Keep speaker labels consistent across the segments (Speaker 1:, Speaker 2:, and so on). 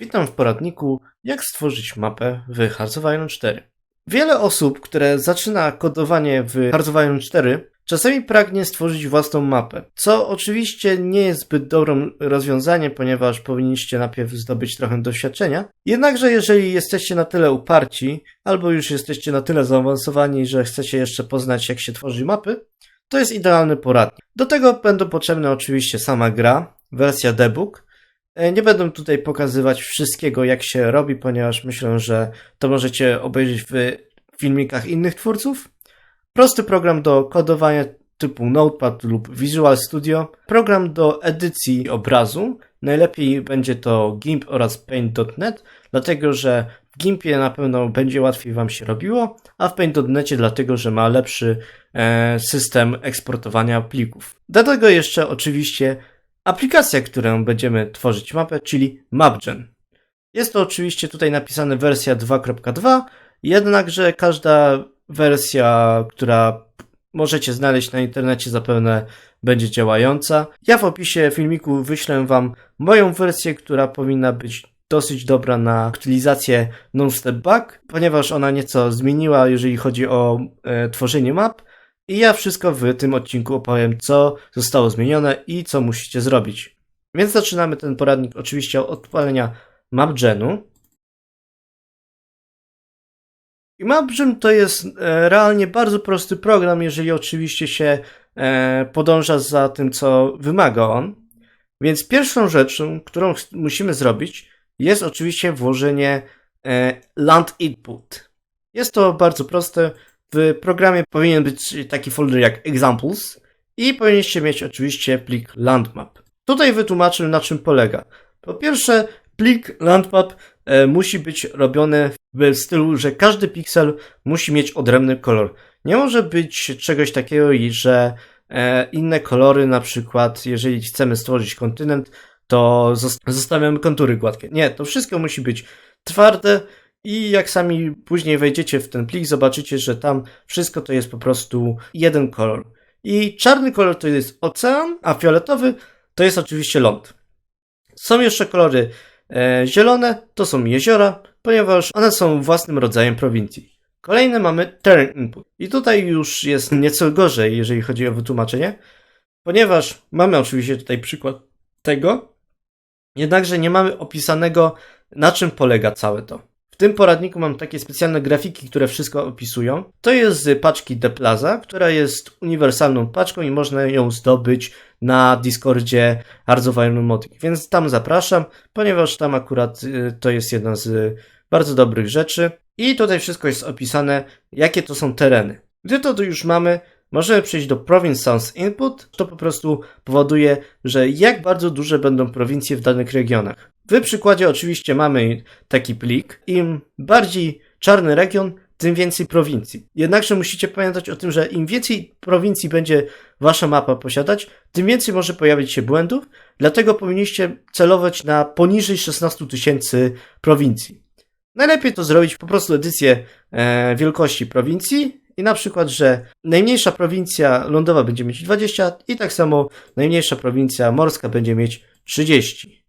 Speaker 1: Witam w poradniku, jak stworzyć mapę w Iron 4. Wiele osób, które zaczyna kodowanie w Iron 4, czasami pragnie stworzyć własną mapę, co oczywiście nie jest zbyt dobrym rozwiązaniem, ponieważ powinniście najpierw zdobyć trochę doświadczenia. Jednakże jeżeli jesteście na tyle uparci, albo już jesteście na tyle zaawansowani, że chcecie jeszcze poznać jak się tworzy mapy, to jest idealny poradnik. Do tego będą potrzebne oczywiście sama gra, wersja debug, Nie będę tutaj pokazywać wszystkiego, jak się robi, ponieważ myślę, że to możecie obejrzeć w filmikach innych twórców. Prosty program do kodowania typu Notepad lub Visual Studio. Program do edycji obrazu. Najlepiej będzie to GIMP oraz Paint.net, dlatego że w GIMPie na pewno będzie łatwiej Wam się robiło, a w Paint.necie dlatego, że ma lepszy e, system eksportowania plików. Do tego jeszcze oczywiście aplikacja, którą będziemy tworzyć mapę, czyli MapGen. Jest to oczywiście tutaj napisane wersja 2.2, jednakże każda wersja, która możecie znaleźć na internecie zapewne będzie działająca. Ja w opisie filmiku wyślę Wam moją wersję, która powinna być dosyć dobra na aktualizację Non-Step Back, ponieważ ona nieco zmieniła, jeżeli chodzi o e, tworzenie map. I ja wszystko w tym odcinku opowiem, co zostało zmienione i co musicie zrobić. Więc zaczynamy ten poradnik oczywiście od odpalenia MapGenu. I MapGen to jest e, realnie bardzo prosty program, jeżeli oczywiście się e, podąża za tym, co wymaga on. Więc pierwszą rzeczą, którą musimy zrobić, jest oczywiście włożenie e, land input. Jest to bardzo proste. W programie powinien być taki folder jak examples i powinniście mieć oczywiście plik landmap. Tutaj wytłumaczę na czym polega. Po pierwsze, plik landmap e, musi być robiony w stylu, że każdy piksel musi mieć odrębny kolor. Nie może być czegoś takiego, że e, inne kolory, na przykład jeżeli chcemy stworzyć kontynent, to zos- zostawiamy kontury gładkie. Nie, to wszystko musi być twarde, i jak sami później wejdziecie w ten plik, zobaczycie, że tam wszystko to jest po prostu jeden kolor. I czarny kolor to jest ocean, a fioletowy to jest oczywiście ląd. Są jeszcze kolory e, zielone, to są jeziora, ponieważ one są własnym rodzajem prowincji. Kolejne mamy terrain input. I tutaj już jest nieco gorzej, jeżeli chodzi o wytłumaczenie, ponieważ mamy oczywiście tutaj przykład tego, jednakże nie mamy opisanego, na czym polega całe to. Tym poradniku mam takie specjalne grafiki, które wszystko opisują. To jest z paczki The Plaza, która jest uniwersalną paczką i można ją zdobyć na Discordzie Hearts of. Więc tam zapraszam, ponieważ tam akurat y, to jest jedna z bardzo dobrych rzeczy. I tutaj wszystko jest opisane, jakie to są tereny. Gdy to już mamy, możemy przejść do Province Sounds Input. To po prostu powoduje, że jak bardzo duże będą prowincje w danych regionach. W przykładzie oczywiście mamy taki plik. Im bardziej czarny region, tym więcej prowincji. Jednakże musicie pamiętać o tym, że im więcej prowincji będzie wasza mapa posiadać, tym więcej może pojawić się błędów, dlatego powinniście celować na poniżej 16 tysięcy prowincji. Najlepiej to zrobić po prostu edycję e, wielkości prowincji i na przykład, że najmniejsza prowincja lądowa będzie mieć 20 i tak samo najmniejsza prowincja morska będzie mieć 30.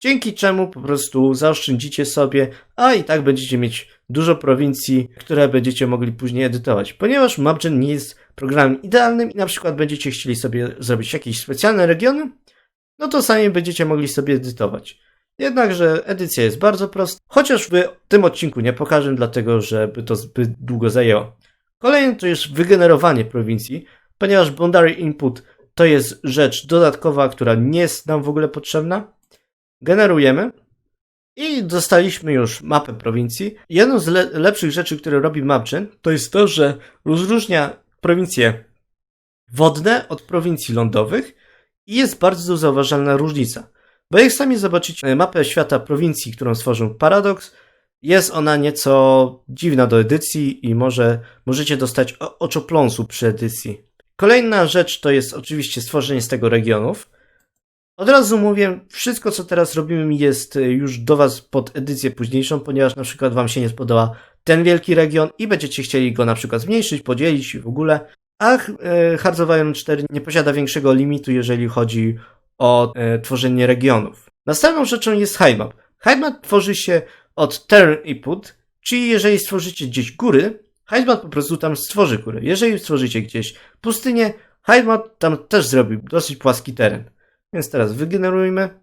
Speaker 1: Dzięki czemu po prostu zaoszczędzicie sobie, a i tak będziecie mieć dużo prowincji, które będziecie mogli później edytować. Ponieważ MapGen nie jest programem idealnym i na przykład będziecie chcieli sobie zrobić jakieś specjalne regiony, no to sami będziecie mogli sobie edytować. Jednakże edycja jest bardzo prosta, chociaż w tym odcinku nie pokażę, dlatego że by to zbyt długo zajęło. Kolejny to jest wygenerowanie prowincji, ponieważ boundary input to jest rzecz dodatkowa, która nie jest nam w ogóle potrzebna. Generujemy i dostaliśmy już mapę prowincji. Jedną z le- lepszych rzeczy, które robi MapGen, to jest to, że rozróżnia prowincje wodne od prowincji lądowych i jest bardzo zauważalna różnica. Bo jak sami zobaczycie mapę świata prowincji, którą stworzył Paradox, jest ona nieco dziwna do edycji i może możecie dostać oczopląsu przy edycji. Kolejna rzecz to jest oczywiście stworzenie z tego regionów. Od razu mówię, wszystko co teraz robimy jest y, już do Was pod edycję późniejszą, ponieważ na przykład Wam się nie spodoba ten wielki region i będziecie chcieli go na przykład zmniejszyć, podzielić i w ogóle. A of Iron 4 nie posiada większego limitu, jeżeli chodzi o e, tworzenie regionów. Następną rzeczą jest HiMap. Heimat tworzy się od turn i put, czyli jeżeli stworzycie gdzieś góry, Heimat po prostu tam stworzy góry. Jeżeli stworzycie gdzieś pustynię, Heimat tam też zrobi dosyć płaski teren. Więc teraz wygenerujmy.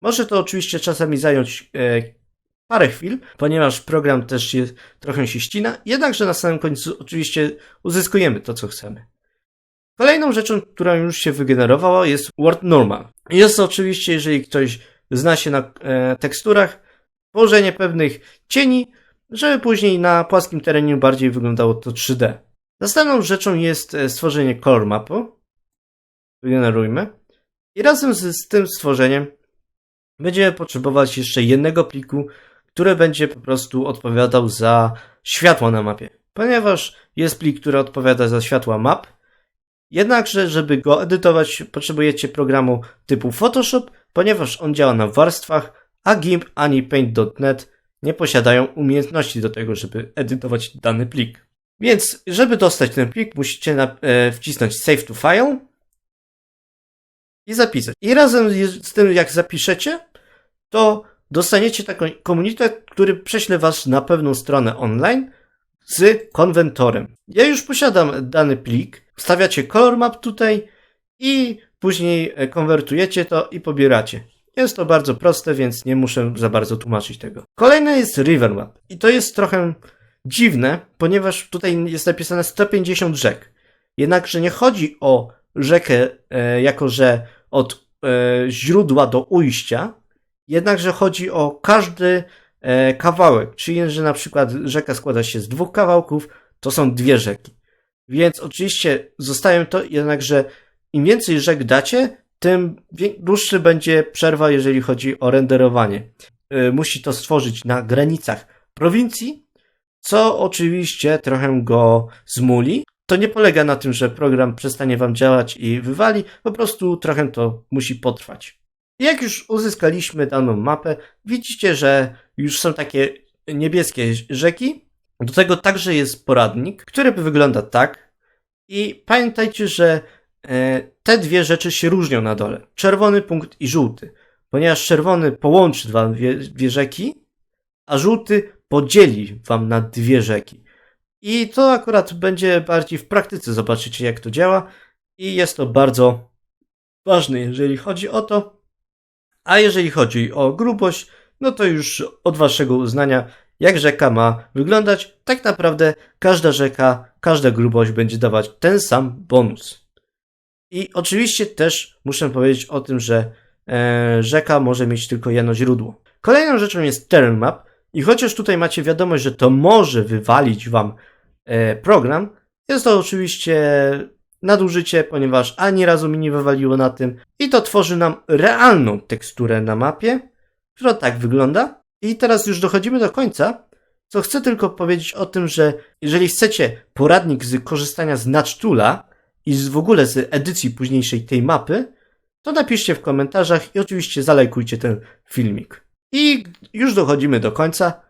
Speaker 1: Może to oczywiście czasami zająć e, parę chwil, ponieważ program też jest, trochę się ścina, jednakże na samym końcu oczywiście uzyskujemy to, co chcemy. Kolejną rzeczą, która już się wygenerowała jest Word Normal. Jest to oczywiście, jeżeli ktoś zna się na e, teksturach, położenie pewnych cieni, żeby później na płaskim terenie bardziej wyglądało to 3D. Następną rzeczą jest e, stworzenie color mapu. Wygenerujmy. I razem z, z tym stworzeniem będziemy potrzebować jeszcze jednego pliku, który będzie po prostu odpowiadał za światło na mapie. Ponieważ jest plik, który odpowiada za światła map, jednakże, żeby go edytować, potrzebujecie programu typu Photoshop, ponieważ on działa na warstwach, a GIMP ani Paint.net nie posiadają umiejętności do tego, żeby edytować dany plik. Więc, żeby dostać ten plik, musicie na, e, wcisnąć Save to File i zapisać. I razem z tym, jak zapiszecie, to dostaniecie taką komunikat, który prześle was na pewną stronę online z konwentorem. Ja już posiadam dany plik, wstawiacie color map tutaj i później e, konwertujecie to i pobieracie. Jest to bardzo proste, więc nie muszę za bardzo tłumaczyć tego. Kolejne jest river map i to jest trochę dziwne, ponieważ tutaj jest napisane 150 rzek. Jednakże nie chodzi o rzekę e, jako, że od e, źródła do ujścia, jednakże chodzi o każdy e, kawałek, czyli że na przykład rzeka składa się z dwóch kawałków, to są dwie rzeki. Więc oczywiście zostają to, jednakże im więcej rzek dacie, tym dłuższy będzie przerwa, jeżeli chodzi o renderowanie. E, musi to stworzyć na granicach prowincji, co oczywiście trochę go zmuli. To nie polega na tym, że program przestanie wam działać i wywali, po prostu trochę to musi potrwać. Jak już uzyskaliśmy daną mapę, widzicie, że już są takie niebieskie rzeki. Do tego także jest poradnik, który wygląda tak. I pamiętajcie, że te dwie rzeczy się różnią na dole. Czerwony punkt i żółty. Ponieważ czerwony połączy dwa, dwie, dwie rzeki, a żółty podzieli wam na dwie rzeki. I to akurat będzie bardziej w praktyce, zobaczycie jak to działa. I jest to bardzo ważne, jeżeli chodzi o to. A jeżeli chodzi o grubość, no to już od waszego uznania, jak rzeka ma wyglądać. Tak naprawdę każda rzeka, każda grubość będzie dawać ten sam bonus. I oczywiście też muszę powiedzieć o tym, że e, rzeka może mieć tylko jedno źródło. Kolejną rzeczą jest terrain map i chociaż tutaj macie wiadomość, że to może wywalić wam e, program, jest to oczywiście nadużycie, ponieważ ani razu mi nie wywaliło na tym i to tworzy nam realną teksturę na mapie, która tak wygląda. I teraz już dochodzimy do końca, co chcę tylko powiedzieć o tym, że jeżeli chcecie poradnik z korzystania z Natchtoola i z w ogóle z edycji późniejszej tej mapy, to napiszcie w komentarzach i oczywiście zalajkujcie ten filmik. I już dochodzimy do końca.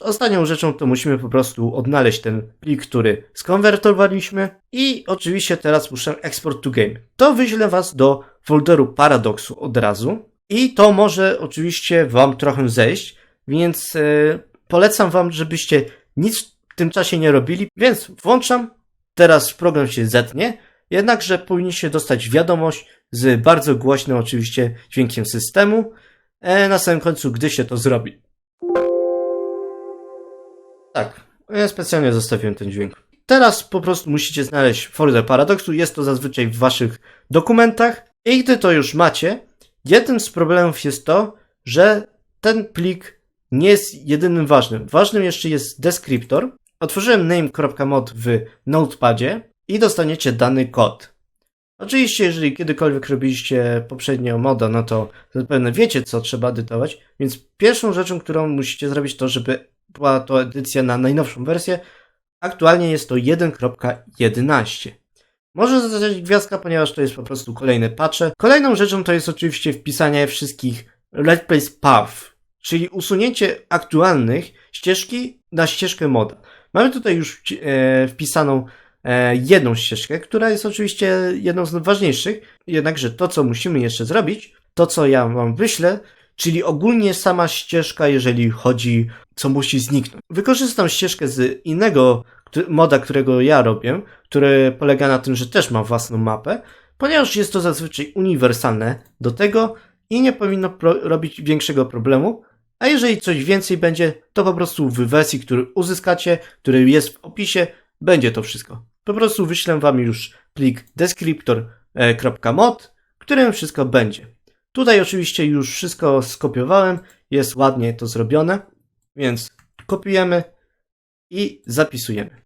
Speaker 1: Ostatnią rzeczą to musimy po prostu odnaleźć ten plik, który skonwertowaliśmy i oczywiście teraz muszę export to game. To wyślę was do folderu Paradoxu od razu i to może oczywiście wam trochę zejść, więc yy, polecam wam, żebyście nic w tym czasie nie robili, więc włączam, teraz program się zetnie, jednakże powinniście dostać wiadomość z bardzo głośnym oczywiście dźwiękiem systemu e, na samym końcu, gdy się to zrobi. Tak, ja specjalnie zostawiłem ten dźwięk. Teraz po prostu musicie znaleźć folder Paradoxu, jest to zazwyczaj w waszych dokumentach i gdy to już macie, jednym z problemów jest to, że ten plik nie jest jedynym ważnym. Ważnym jeszcze jest descriptor. Otworzyłem name.mod w notepadzie i dostaniecie dany kod. Oczywiście, jeżeli kiedykolwiek robiliście poprzednio moda, no to zapewne wiecie, co trzeba edytować, więc pierwszą rzeczą, którą musicie zrobić, to żeby była to edycja na najnowszą wersję. Aktualnie jest to 1.11. Może zostać gwiazdka, ponieważ to jest po prostu kolejne patche. Kolejną rzeczą to jest oczywiście wpisanie wszystkich Let's Place Path, czyli usunięcie aktualnych ścieżki na ścieżkę moda. Mamy tutaj już e, wpisaną jedną ścieżkę, która jest oczywiście jedną z ważniejszych, jednakże to, co musimy jeszcze zrobić, to, co ja wam wyślę, czyli ogólnie sama ścieżka, jeżeli chodzi, co musi zniknąć. Wykorzystam ścieżkę z innego moda, którego ja robię, który polega na tym, że też ma własną mapę, ponieważ jest to zazwyczaj uniwersalne do tego i nie powinno robić większego problemu, a jeżeli coś więcej będzie, to po prostu w wersji, który uzyskacie, który jest w opisie, będzie to wszystko. Po prostu wyślę wam już plik descriptor.mod, którym wszystko będzie. Tutaj oczywiście już wszystko skopiowałem, jest ładnie to zrobione, więc kopiujemy i zapisujemy.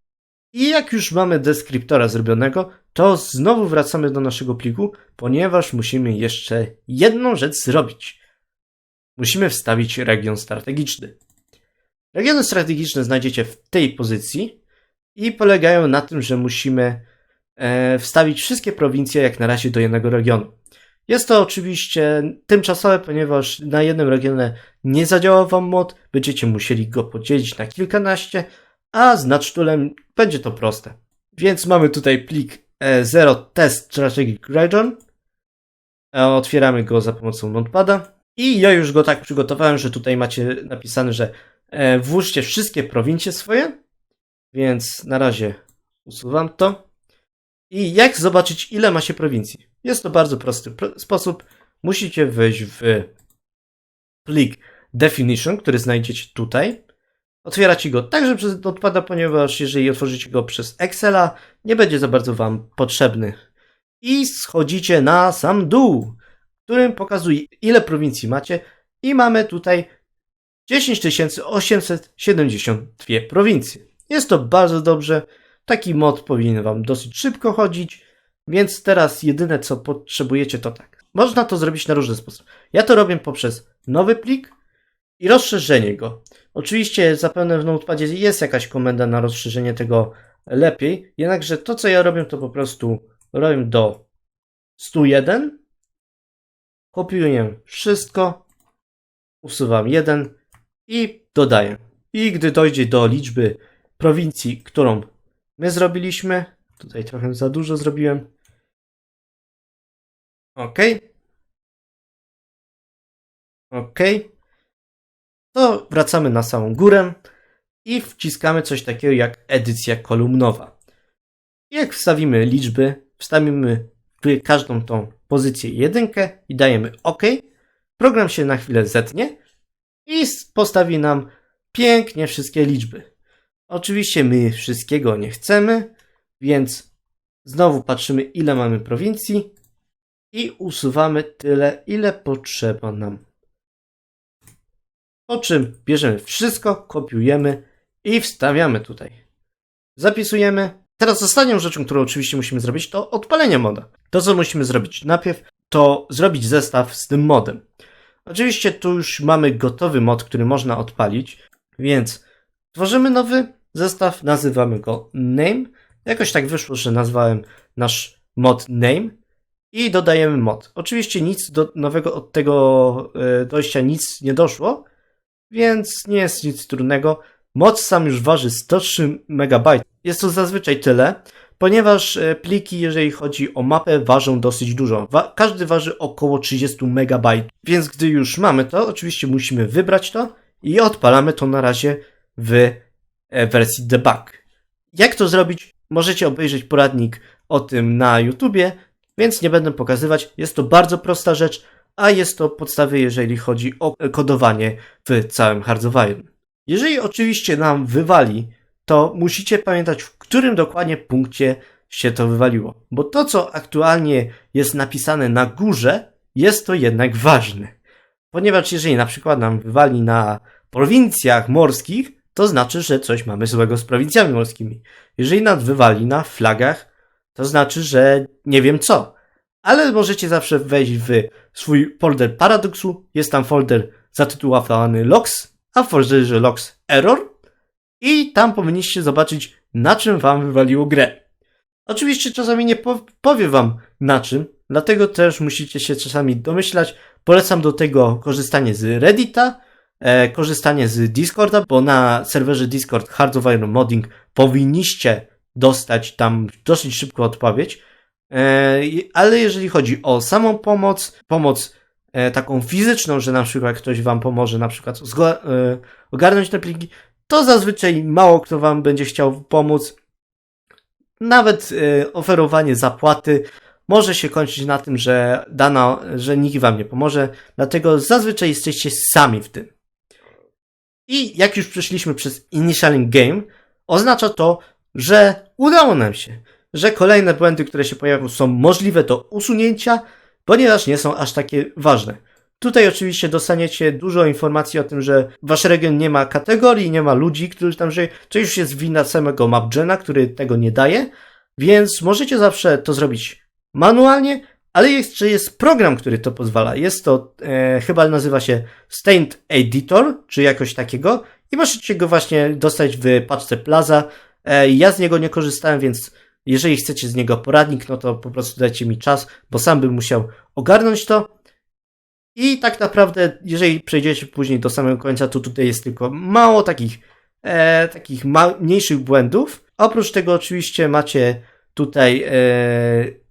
Speaker 1: I jak już mamy deskriptora zrobionego, to znowu wracamy do naszego pliku, ponieważ musimy jeszcze jedną rzecz zrobić. Musimy wstawić region strategiczny. Regiony strategiczne znajdziecie w tej pozycji i polegają na tym, że musimy e, wstawić wszystkie prowincje jak na razie do jednego regionu. Jest to oczywiście tymczasowe, ponieważ na jednym regionie nie zadziała wam mod, będziecie musieli go podzielić na kilkanaście, a z Natchtulem będzie to proste. Więc mamy tutaj plik e, Zero Test Strategic Region. E, Otwieramy go za pomocą Notepada. I ja już go tak przygotowałem, że tutaj macie napisane, że e, włóżcie wszystkie prowincje swoje. Więc na razie usuwam to. I jak zobaczyć, ile macie prowincji? Jest to bardzo prosty pro- sposób. Musicie wejść w plik definition, który znajdziecie tutaj. Otwieracie go także przez Notepada, ponieważ jeżeli otworzycie go przez Excela, nie będzie za bardzo Wam potrzebny. I schodzicie na sam dół, którym pokazuje ile prowincji macie i mamy tutaj 10 872 prowincje. Jest to bardzo dobrze. Taki mod powinien Wam dosyć szybko chodzić, więc teraz jedyne co potrzebujecie to tak. Można to zrobić na różny sposób. Ja to robię poprzez nowy plik i rozszerzenie go. Oczywiście zapewne w Notepadzie jest jakaś komenda na rozszerzenie tego lepiej, jednakże to co ja robię to po prostu robię do 101, kopiuję wszystko, usuwam jeden i dodaję. I gdy dojdzie do liczby prowincji, którą my zrobiliśmy, tutaj trochę za dużo zrobiłem, ok, ok, to wracamy na samą górę i wciskamy coś takiego jak edycja kolumnowa. Jak wstawimy liczby, wstawimy w każdą tą pozycję jedynkę i dajemy OK, program się na chwilę zetnie i postawi nam pięknie wszystkie liczby. Oczywiście my wszystkiego nie chcemy, więc znowu patrzymy ile mamy prowincji i usuwamy tyle, ile potrzeba nam. Po czym bierzemy wszystko, kopiujemy i wstawiamy tutaj. Zapisujemy. Teraz ostatnią rzeczą, którą oczywiście musimy zrobić, to odpalenie moda. To, co musimy zrobić najpierw, to zrobić zestaw z tym modem. Oczywiście tu już mamy gotowy mod, który można odpalić, więc tworzymy nowy zestaw, nazywamy go name. Jakoś tak wyszło, że nazwałem nasz mod name i dodajemy mod. Oczywiście nic do, nowego od tego e, dojścia nic nie doszło, więc nie jest nic trudnego. Moc sam już waży 103 MB. Jest to zazwyczaj tyle, ponieważ e, pliki, jeżeli chodzi o mapę, ważą dosyć dużo. Wa każdy waży około 30 MB. Więc gdy już mamy to, oczywiście musimy wybrać to i odpalamy to na razie w wersji debug. Jak to zrobić? Możecie obejrzeć poradnik o tym na YouTubie, więc nie będę pokazywać. Jest to bardzo prosta rzecz, a jest to podstawy, jeżeli chodzi o kodowanie w całym Hardwire. Jeżeli oczywiście nam wywali, to musicie pamiętać, w którym dokładnie punkcie się to wywaliło. Bo to, co aktualnie jest napisane na górze, jest to jednak ważne. Ponieważ jeżeli na przykład nam wywali na prowincjach morskich, to znaczy, że coś mamy złego z prowincjami morskimi. Jeżeli nas wywali na flagach, to znaczy, że nie wiem co. Ale możecie zawsze wejść w swój folder Paradoxu. Jest tam folder zatytułowany Logs, a w folderze Logs Error. I tam powinniście zobaczyć, na czym wam wywaliło grę. Oczywiście czasami nie po powie wam na czym, dlatego też musicie się czasami domyślać. Polecam do tego korzystanie z Reddita, korzystanie z Discorda, bo na serwerze Discord Hardwire Modding powinniście dostać tam dosyć szybko odpowiedź. E, ale jeżeli chodzi o samą pomoc, pomoc e, taką fizyczną, że na przykład ktoś wam pomoże na przykład e, ogarnąć te pliki, to zazwyczaj mało kto wam będzie chciał pomóc. Nawet e, oferowanie zapłaty może się kończyć na tym, że dana, że nikt wam nie pomoże, dlatego zazwyczaj jesteście sami w tym. I jak już przeszliśmy przez Initialing Game, oznacza to, że udało nam się, że kolejne błędy, które się pojawią, są możliwe do usunięcia, ponieważ nie są aż takie ważne. Tutaj oczywiście dostaniecie dużo informacji o tym, że wasz region nie ma kategorii, nie ma ludzi, którzy tam żyją. To już jest wina samego MapGena, który tego nie daje, więc możecie zawsze to zrobić manualnie, ale jeszcze jest program, który to pozwala. Jest to, e, chyba nazywa się Stained Editor, czy jakoś takiego i możecie go właśnie dostać w paczce Plaza. E, ja z niego nie korzystałem, więc jeżeli chcecie z niego poradnik, no to po prostu dajcie mi czas, bo sam bym musiał ogarnąć to. I tak naprawdę, jeżeli przejdziecie później do samego końca, to tutaj jest tylko mało takich, e, takich mniejszych błędów. Oprócz tego oczywiście macie tutaj e,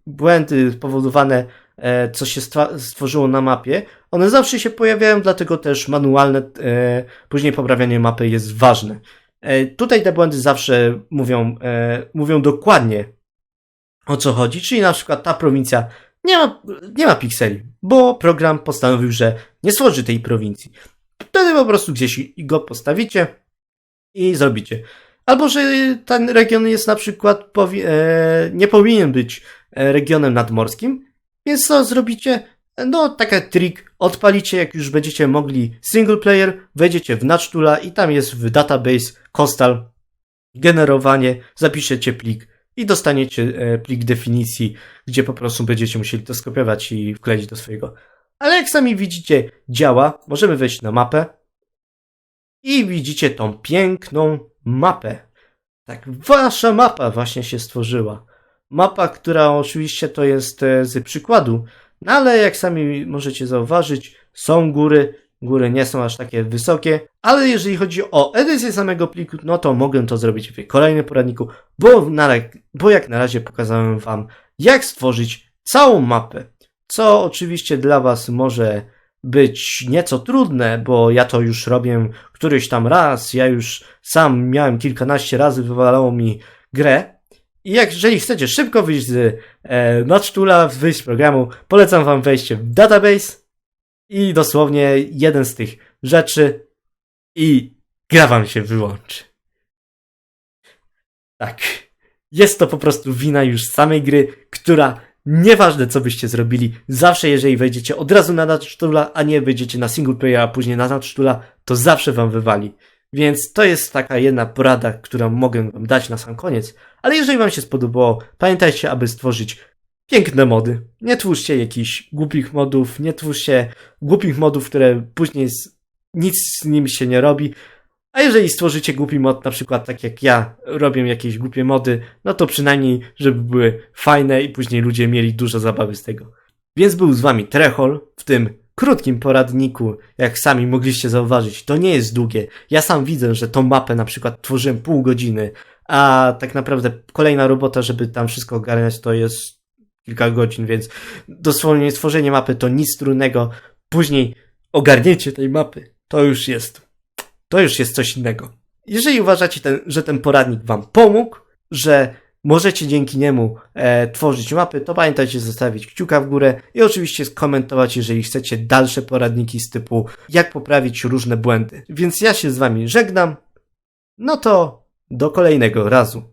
Speaker 1: błędy spowodowane, e, co się stworzyło na mapie. One zawsze się pojawiają, dlatego też manualne, e, później poprawianie mapy jest ważne. E, tutaj te błędy zawsze mówią, mówią dokładnie o co chodzi, czyli na przykład ta prowincja nie ma, nie ma pikseli, bo program postanowił, że nie stworzy tej prowincji. Wtedy po prostu gdzieś go postawicie i zrobicie. Albo że ten region jest na przykład nie powinien być regionem nadmorskim, więc co zrobicie? No, taki trik, odpalicie jak już będziecie mogli single player, wejdziecie w Natchtula i tam jest w database Coastal generowanie, zapiszecie plik i dostaniecie e, plik definicji, gdzie po prostu będziecie musieli to skopiować i wkleić do swojego. Ale jak sami widzicie, działa. Możemy wejść na mapę i widzicie tą piękną mapę. Tak, wasza mapa właśnie się stworzyła. Mapa, która oczywiście to jest e, z przykładu, no ale jak sami możecie zauważyć, są góry, góry nie są aż takie wysokie, ale jeżeli chodzi o edycję samego pliku, no to mogę to zrobić w kolejnym poradniku, bo, na, bo jak na razie pokazałem wam, jak stworzyć całą mapę, co oczywiście dla was może być nieco trudne, bo ja to już robię któryś tam raz, ja już sam miałem kilkanaście razy, wywalało mi grę, i jak, jeżeli chcecie szybko wyjść z e, Notchtula, wyjść z programu, polecam wam wejście w database i dosłownie jeden z tych rzeczy i gra wam się wyłączy. Tak. Jest to po prostu wina już samej gry, która nieważne co byście zrobili, zawsze jeżeli wejdziecie od razu na Notchtula, a nie wejdziecie na single player, a później na Notchtula, to zawsze wam wywali. Więc to jest taka jedna porada, którą mogę wam dać na sam koniec. Ale jeżeli wam się spodobało, pamiętajcie, aby stworzyć piękne mody. Nie twórzcie jakichś głupich modów, nie twórzcie głupich modów, które później z, nic z nimi się nie robi. A jeżeli stworzycie głupi mod, na przykład tak jak ja robię jakieś głupie mody, no to przynajmniej, żeby były fajne i później ludzie mieli dużo zabawy z tego. Więc był z wami Trechol w tym krótkim poradniku, jak sami mogliście zauważyć. To nie jest długie. Ja sam widzę, że tą mapę na przykład tworzyłem pół godziny, a tak naprawdę kolejna robota, żeby tam wszystko ogarniać, to jest kilka godzin, więc dosłownie stworzenie mapy to nic trudnego. Później ogarnięcie tej mapy to już jest, to już jest coś innego. Jeżeli uważacie, ten, że ten poradnik wam pomógł, że możecie dzięki niemu e, tworzyć mapy, to pamiętajcie zostawić kciuka w górę i oczywiście skomentować, jeżeli chcecie dalsze poradniki z typu jak poprawić różne błędy. Więc ja się z wami żegnam. No to do kolejnego razu.